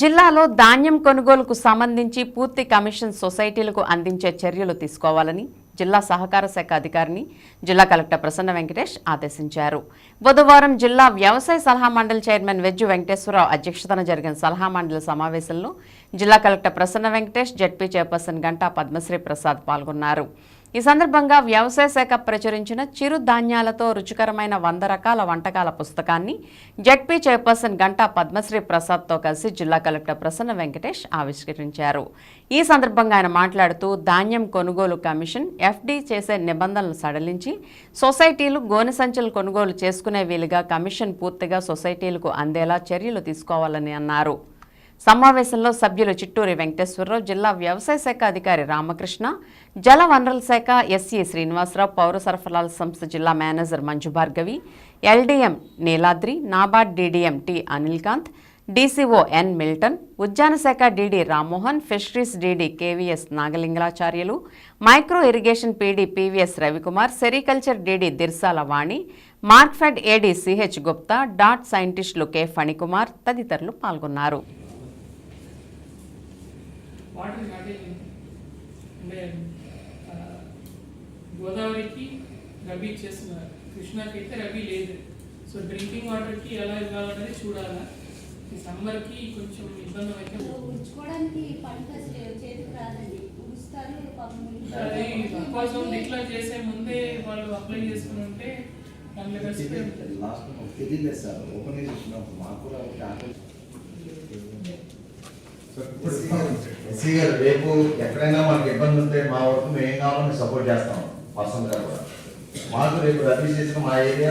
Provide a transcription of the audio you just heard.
జిల్లాలో ధాన్యం కొనుగోలుకు సంబంధించి పూర్తి కమిషన్ సొసైటీలకు అందించే చర్యలు తీసుకోవాలని జిల్లా సహకార శాఖ అధికారిని జిల్లా కలెక్టర్ ప్రసన్న వెంకటేష్ ఆదేశించారు. బుధవారం జిల్లా వ్యవసాయ సలహా మండలి చైర్మన్ వెజ్జు వెంకటేశ్వరరావు అధ్యక్షతన జరిగిన సలహా మండలి సమావేశంలో జిల్లా collector Prasanna Venkatesh ZP chairperson Ganta Padmasri Prasad పాల్గొన్నారు. ఈ సందర్భంగా వ్యవసాయ శాఖ ప్రచురించిన చిరుధాన్యాలతో రుచికరమైన వంద రకాల వంటకాల పుస్తకాన్ని జడ్పీ చైర్పర్సన్ గంటా పద్మశ్రీ ప్రసాద్తో కలిసి జిల్లా కలెక్టర్ ప్రసన్న వెంకటేష్ ఆవిష్కరించారు. ఈ సందర్భంగా ఆయన మాట్లాడుతూ ధాన్యం కొనుగోలు కమిషన్ ఎఫ్డీ చేసే నిబంధనలు సడలించి సొసైటీలు గోనె సంచులు కొనుగోలు చేసుకునే వీలుగా కమిషన్ పూర్తిగా సొసైటీలకు అందేలా చర్యలు తీసుకోవాలని అన్నారు. సమావేశంలో సభ్యులు చిట్టూరి వెంకటేశ్వరరావు జిల్లా వ్యవసాయ శాఖ అధికారి రామకృష్ణ జల వనరుల శాఖ ఎస్సీ శ్రీనివాసరావు పౌర సరఫరాల సంస్థ జిల్లా manager Manju Bhargavi LDM Niladri NABARD DDM T Anilkanth DCO N Milton ఉద్యాన శాఖ DD Rammohan fisheries DD KVS Nagalingalacharyulu micro irrigation PD PVS Ravikumar sericulture DD Dirsala Vani Markfed AD CH Gupta DAATT సైంటిస్టులు K Phanikumar తదితరులు పాల్గొన్నారు. Water shortage ఉంది అంటే గోదావరికి రబీ చేస్తున్నారు కృష్ణాకి అయితే రబీ లేదు. సో డ్రింకింగ్ వాటర్కి ఎలా ఇవ్వాలనేది చూడాలా? ఈ సమ్మర్కి కొంచెం ఇబ్బంది అయితే ఉంచుకోవడానికి కోసం డిక్లేర్ చేసే ముందే వాళ్ళు అప్లై చేసుకుని ఉంటే దాంట్లో కలిసిపోయి ఉంటుంది లాస్ట్ ఓపెన్ చేసినప్పుడు మాకు కూడా ఎస్సీ గారు రేపు ఎక్కడైనా మనకి ఇబ్బంది ఉంటే మా వరకు మేము ఏం కావాలో సపోర్ట్ చేస్తాం. పర్సనల్గా కూడా మాకు రేపు రద్దీ చేసిన మా ఏరియా